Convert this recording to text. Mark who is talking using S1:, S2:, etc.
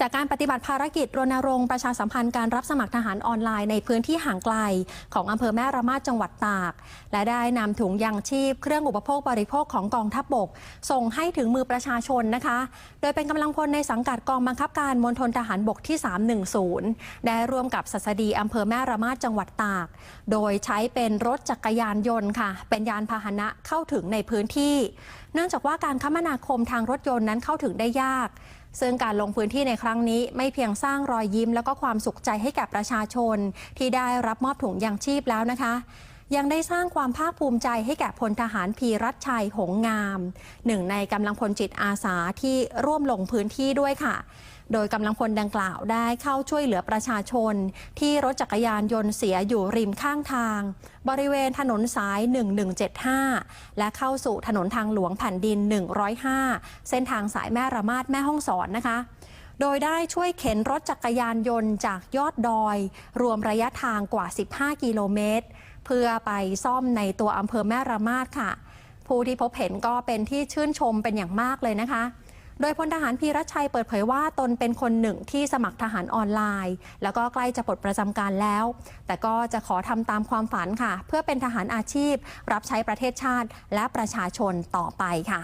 S1: จากการปฏิบัติภารกิจรณรงค์ประชาสัมพันธ์การรับสมัครทหารออนไลน์ในพื้นที่ห่างไกล ของอำเภอแม่ระมาดจังหวัดตาก และได้นำถุงยางชีพ เครื่องอุปโภคบริโภคของกองทัพบบก ส่งให้ถึงมือประชาชนนะคะ โดยเป็นกำลังพลในสังกัดกองบังคับการมณฑลทหารบกที่ 310 ได้ร่วมกับสัสดีอำเภอแม่ระมาดจังหวัดตาก โดยใช้เป็นรถจักรยานยนต์ค่ะ เป็นยานพาหนะเข้าถึงในพื้นที่ เนื่องจากว่าการคมนาคมทางรถยนต์นั้นเข้าถึงได้ยาก ซึ่งการลงพื้นที่ในครั้งนี้ไม่เพียงสร้างรอยยิ้ม แล้วก็ความสุขใจให้แก่ประชาชน ที่ได้รับมอบถุงยางชีพแล้วนะคะ ยังได้สร้างความภาคภูมิใจให้แก่พลทหารพีรัชชัยหงงาม หนึ่งในกำลังพลจิตอาสาที่ร่วมลงพื้นที่ด้วยค่ะ โดยกำลังพลดังกล่าวได้เข้าช่วยเหลือประชาชน ที่รถจักรยานยนต์เสียอยู่ริมข้างทาง บริเวณถนนสาย 1175 และเข้าสู่ถนนทางหลวงแผ่นดิน 105 เส้นทางสายแม่ระมาดแม่ห้องสอนนะคะ โดยได้ช่วยเข็นรถจักรยานยนต์จากยอดดอย รวมระยะทางกว่า 15 กิโลเมตร เพื่อไปซ่อมในตัวอำเภอแม่ระมาดค่ะ ผู้ที่พบเห็นก็เป็นที่ชื่นชมเป็นอย่างมากเลยนะคะโดยพลทหารพีรชัยเปิดเผยว่าตนเป็นคนหนึ่งที่สมัครทหารออนไลน์ แล้วก็ใกล้จะปลดประจำการแล้ว แต่ก็จะขอทำตามความฝันค่ะ เพื่อเป็นทหารอาชีพ รับใช้ประเทศชาติและประชาชนต่อไปค่ะ